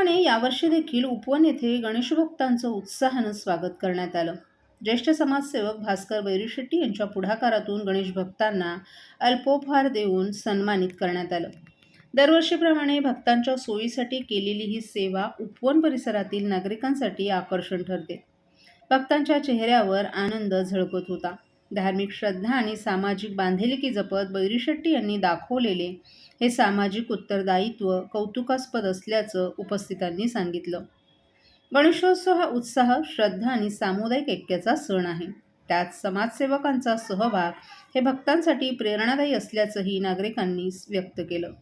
त्याचप्रमाणे यावर्षी देखील उपवन येथे गणेशभक्तांचं उत्साहानं स्वागत करण्यात आलं. ज्येष्ठ समाजसेवक भास्कर बैरीशेट्टी यांच्या पुढाकारातून गणेश भक्तांना अल्पोपहार देऊन सन्मानित करण्यात आलं. दरवर्षीप्रमाणे भक्तांच्या सोयीसाठी केलेली ही सेवा उपवन परिसरातील नागरिकांसाठी आकर्षण ठरते. भक्तांच्या चेहऱ्यावर आनंद झळकत होता. धार्मिक श्रद्धा आणि सामाजिक बांधिलकी जपत बैरीशेट्टी यांनी दाखवलेले हे सामाजिक उत्तरदायित्व कौतुकास्पद असल्याचं उपस्थितांनी सांगितलं. गणेशोत्सव हा उत्साह श्रद्धा आणि सामुदायिक ऐक्याचा सण आहे. त्यात समाजसेवकांचा सहभाग हे भक्तांसाठी प्रेरणादायी असल्याचंही नागरिकांनी व्यक्त केलं.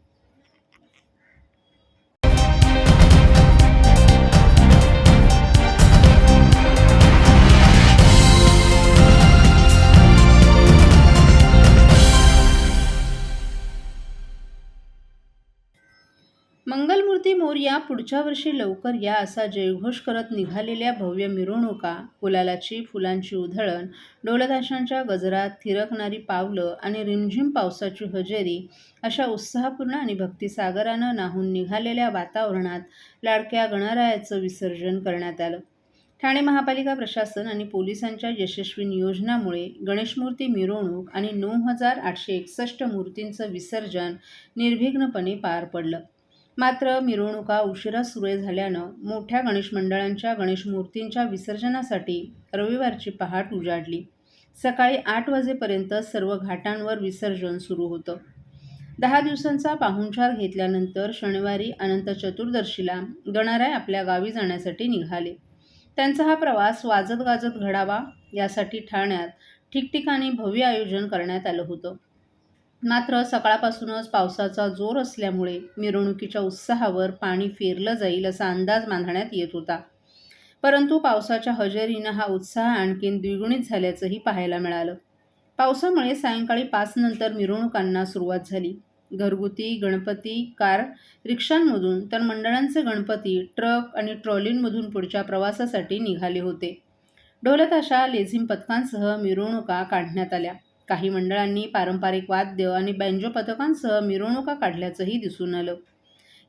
मंगलमूर्ती मोर्या पुढच्या वर्षी लवकर या असा जयघोष करत निघालेल्या भव्य मिरवणुका गुलालाची फुलांची उधळण डोलदाशांच्या गजरात थिरकणारी पावलं आणि रिमझिम पावसाची हजेरी अशा उत्साहपूर्ण आणि भक्तिसागरानं नाहून निघालेल्या वातावरणात लाडक्या गणरायाचं विसर्जन करण्यात आलं. ठाणे महापालिका प्रशासन आणि पोलिसांच्या यशस्वी नियोजनामुळे गणेशमूर्ती मिरवणूक आणि नऊ हजार आठशे एकसष्ट मूर्तींचं विसर्जन निर्विघ्नपणे पार पडलं. मात्र मिरवणुका उशिरा सुरू झाल्यानं मोठ्या गणेश मंडळांच्या गणेश मूर्तींच्या विसर्जनासाठी रविवारची पहाट उजाडली. सकाळी आठ वाजेपर्यंत सर्व घाटांवर विसर्जन सुरू होतं. दहा दिवसांचा पाहुणचार घेतल्यानंतर शनिवारी अनंत चतुर्दशीला गणराय आपल्या गावी जाण्यासाठी निघाले. त्यांचा हा प्रवास वाजत गाजत घडावा यासाठी ठाण्यात ठिकठिकाणी भव्य आयोजन करण्यात आलं होतं. मात्र सकाळपासूनच पावसाचा जोर असल्यामुळे मिरवणुकीच्या उत्साहावर पाणी फेरलं जाईल असा अंदाज बांधण्यात येत होता. परंतु पावसाच्या हजेरीनं हा उत्साह आणखीन द्विगुणित झाल्याचंही पाहायला मिळालं. पावसामुळे सायंकाळी पाचनंतर मिरवणुकांना सुरुवात झाली. घरगुती गणपती कार रिक्षांमधून तर मंडळांचे गणपती ट्रक आणि ट्रॉलींमधून पुढच्या प्रवासासाठी निघाले होते. ढोलताशा लेझिम पथकांसह मिरवणुका काढण्यात आल्या. काही मंडळांनी पारंपरिक वाद्य आणि बँजो पथकांसह मिरवणुका काढल्याचंही दिसून आलं.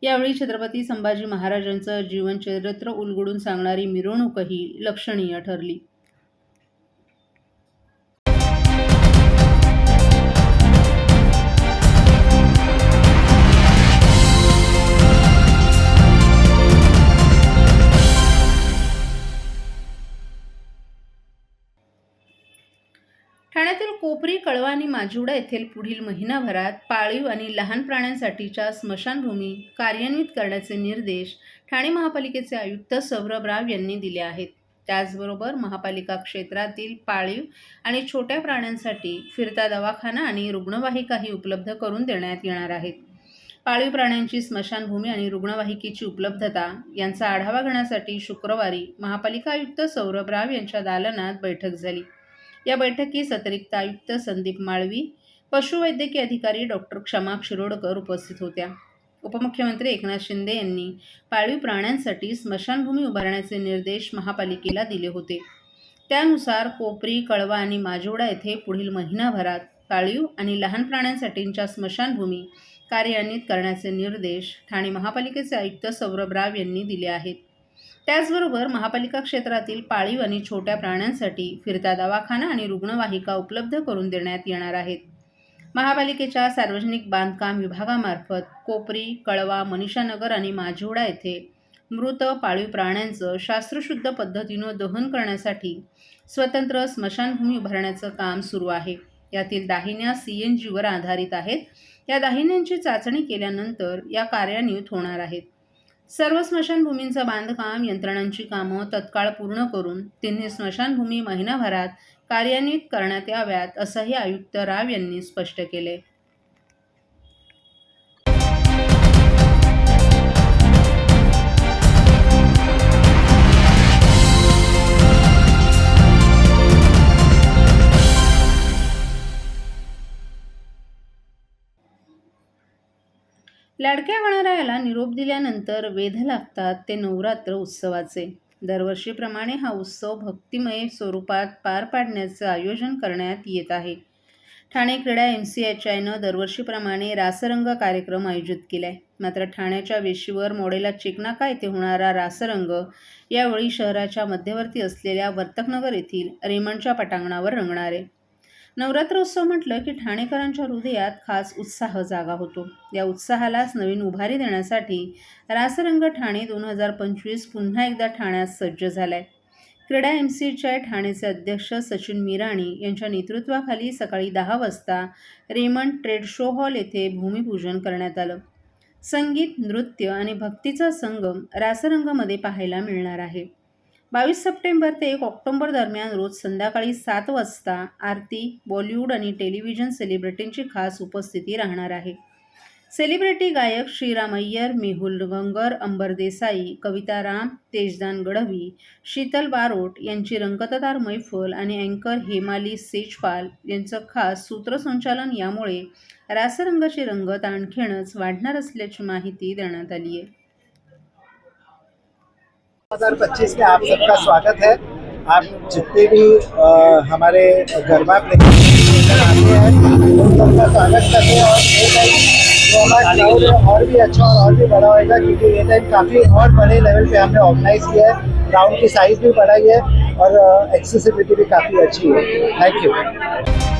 यावेळी छत्रपती संभाजी महाराजांचं जीवनचरित्र उलगडून सांगणारी मिरवणूकही लक्षणीय ठरली. आणि माजिवडा येथील पुढील महिनाभरात पाळीव आणि लहान प्राण्यांसाठीच्या स्मशानभूमी कार्यान्वित करण्याचे निर्देश ठाणे महापालिकेचे आयुक्त सौरभ राव यांनी दिले आहेत. त्याचबरोबर महापालिका क्षेत्रातील पाळीव आणि छोट्या प्राण्यांसाठी फिरता दवाखाना आणि रुग्णवाहिकाही उपलब्ध करून देण्यात येणार आहेत. पाळीव प्राण्यांची स्मशानभूमी आणि रुग्णवाहिकेची उपलब्धता यांचा आढावा घेण्यासाठी शुक्रवारी महापालिका आयुक्त सौरभ राव यांच्या दालनात बैठक झाली. या बैठकीस अतिरिक्त आयुक्त संदीप माळवी पशुवैद्यकीय अधिकारी डॉक्टर क्षमा शिरोडकर उपस्थित होत्या. उपमुख्यमंत्री एकनाथ शिंदे यांनी पाळीव प्राण्यांसाठी स्मशानभूमी उभारण्याचे निर्देश महापालिकेला दिले होते. त्यानुसार कोपरी कळवा आणि माजोडा येथे पुढील महिनाभरात पाळीव आणि लहान प्राण्यांसाठींच्या स्मशानभूमी कार्यान्वित करण्याचे निर्देश ठाणे महापालिकेचे आयुक्त सौरभ राव यांनी दिले आहेत. त्याचबरोबर महापालिका क्षेत्रातील पाळीव आणि छोट्या प्राण्यांसाठी फिरता दवाखाना आणि रुग्णवाहिका उपलब्ध करून देण्यात येणार आहेत. महापालिकेच्या सार्वजनिक बांधकाम विभागामार्फत कोपरी कळवा मनीषानगर आणि माझोडा येथे मृत पाळीव प्राण्यांचं शास्त्रशुद्ध पद्धतीनं दहन करण्यासाठी स्वतंत्र स्मशानभूमी उभारण्याचं काम सुरू आहे. यातील दाहिन्या सी एन जीवर आधारित आहेत. या दाहिन्यांची चाचणी केल्यानंतर या कार्यान्वित होणार आहेत. सर्व स्मशानभूमींचं बांधकाम यंत्रणांची कामं तत्काळ पूर्ण करून तिन्ही स्मशानभूमी महिनाभरात कार्यान्वित करण्यात याव्यात असंही आयुक्त राव यांनी स्पष्ट केले. लाडक्या गणरायाला निरोप दिल्यानंतर वेध लागतात ते नवरात्र उत्सवाचे. दरवर्षीप्रमाणे हा उत्सव भक्तिमय स्वरूपात पार पाडण्याचं आयोजन करण्यात येत आहे. ठाणे क्रीडा एम सी एच आयनं दरवर्षीप्रमाणे रासरंग कार्यक्रम आयोजित केलाय. मात्र ठाण्याच्या वेशीवर मोडेला चिकनाका येथे होणारा रासरंग यावेळी शहराच्या मध्यवर्ती असलेल्या वर्तकनगर येथील रेमंडच्या पटांगणावर रंगणार आहे. नवरात्रोत्सव म्हटलं की ठाणेकरांच्या हृदयात खास उत्साह जागा होतो. या उत्साहालाच नवीन उभारी देण्यासाठी रासरंग ठाणे दोन हजार पंचवीस पुन्हा एकदा ठाण्यात सज्ज झालाय. क्रीडा एम सीच्या ठाणेचे अध्यक्ष सचिन मिराणी यांच्या नेतृत्वाखाली सकाळी दहा वाजता रेमंड ट्रेड शो हॉल येथे भूमिपूजन करण्यात आलं. संगीत नृत्य आणि भक्तीचा संगम रासरंगमध्ये पाहायला मिळणार आहे. बावीस सप्टेंबर ते एक ऑक्टोबर दरम्यान रोज संध्याकाळी सात वाजता आरती बॉलिवूड आणि टेलिव्हिजन सेलिब्रिटींची खास उपस्थिती राहणार आहे. सेलिब्रिटी गायक श्रीराम अय्यर मेहुल गंगर अंबर देसाई कविता राम तेजदान गढवी शीतल बारोट यांची रंगतदार मैफल आणि अँकर हेमाली सेजपाल यांचं खास सूत्रसंचालन यामुळे रासरंगाची रंगत आणखीनच वाढणार असल्याची माहिती देण्यात आली आहे. 2025 में आप सबका स्वागत है। आप जितने भी अ, हमारे गरबा आते हैं उन सबका स्वागत करते हैं और ये टाइम और भी अच्छा और और भी बड़ा होएगा क्योंकि ये टाइम काफ़ी और बड़े लेवल पे हमने ऑर्गेनाइज किया है। ग्राउंड की साइज़ भी बढ़ाई है और एक्सेसिबिलिटी भी काफ़ी अच्छी है। थैंक यू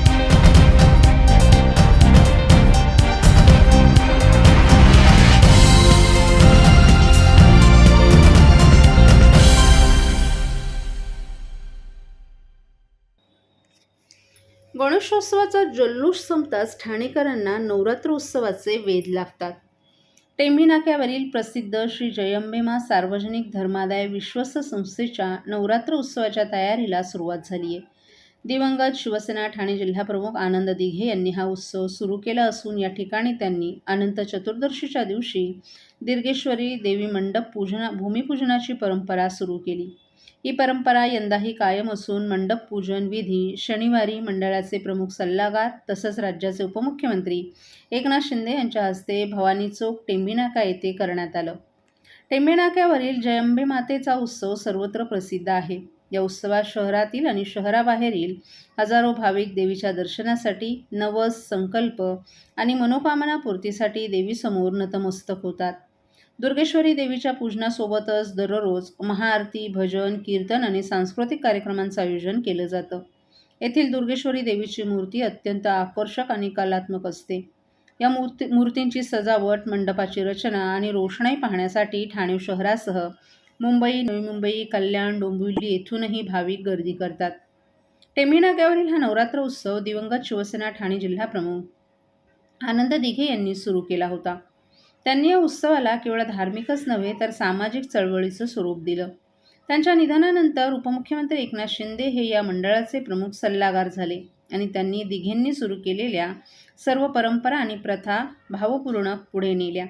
गणेशोत्सवाचा जल्लोष संपताच ठाणेकरांना नवरात्र उत्सवाचे वेध लागतात. टेंभी नाक्यावरील प्रसिद्ध श्री जयंबेमा सार्वजनिक धर्मादाय विश्वस्त संस्थेच्या नवरात्र उत्सवाच्या तयारीला सुरुवात झाली आहे दिवंगत शिवसेना ठाणे जिल्हाप्रमुख आनंद दिघे यांनी हा उत्सव सुरू केला असून या ठिकाणी त्यांनी अनंत चतुर्दशीच्या दिवशी दीर्घेश्वरी देवी मंडप पूजना भूमिपूजनाची परंपरा सुरू केली. ही परंपरा यंदाही कायम असून मंडप पूजन विधी शनिवारी मंडळाचे प्रमुख सल्लागार तसंच राज्याचे उपमुख्यमंत्री एकनाथ शिंदे यांच्या हस्ते भवानी चौक टेंबिनाका येथे करण्यात आलं. टेंबिनाक्यावरील जयंबे मातेचा उत्सव सर्वत्र प्रसिद्ध आहे. या उत्सवात शहरातील आणि शहराबाहेरील हजारो भाविक देवीच्या दर्शनासाठी नवस संकल्प आणि मनोकामना पूर्तीसाठी देवीसमोर नतमस्तक होतात. दुर्गेश्वरी देवीच्या पूजनासोबतच दररोज महाआरती भजन कीर्तन आणि सांस्कृतिक कार्यक्रमांचं आयोजन केलं जातं. येथील दुर्गेश्वरी देवीची मूर्ती अत्यंत आकर्षक आणि कलात्मक असते. या मूर्ती मूर्तींची सजावट मंडपाची रचना आणि रोषणाई पाहण्यासाठी ठाणे शहरासह मुंबई नवी मुंबई कल्याण डोंबिवली येथूनही भाविक गर्दी करतात. टेंबीनाक्यावरील हा नवरात्र उत्सव दिवंगत शिवसेना ठाणे जिल्हाप्रमुख आनंद दिघे यांनी सुरू केला होता. त्यांनी या उत्सवाला केवळ धार्मिकच नव्हे तर सामाजिक चळवळीचं स्वरूप दिलं. त्यांच्या निधनानंतर उपमुख्यमंत्री एकनाथ शिंदे हे या मंडळाचे प्रमुख सल्लागार झाले आणि त्यांनी दिघेंनी सुरू केलेल्या सर्व परंपरा आणि प्रथा भावपूर्ण पुढे नेल्या.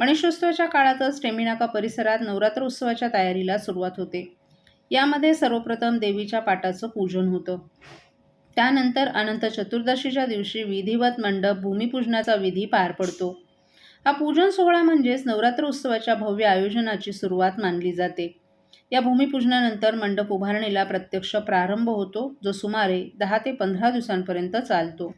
गणेशोत्सवाच्या काळातच टेमिनाका परिसरात नवरात्र उत्सवाच्या तयारीला सुरुवात होते. यामध्ये सर्वप्रथम देवीच्या पाटाचं पूजन होतं. त्यानंतर अनंत चतुर्दशीच्या दिवशी विधिवत मंडप भूमिपूजनाचा विधी पार पडतो. हा पूजन सोहळा म्हणजेच नवरात्र उत्सवाच्या भव्य आयोजनाची सुरुवात मानली जाते. या भूमिपूजनानंतर मंडप उभारणीला प्रत्यक्ष प्रारंभ होतो जो सुमारे दहा ते पंधरा दिवसांपर्यंत चालतो.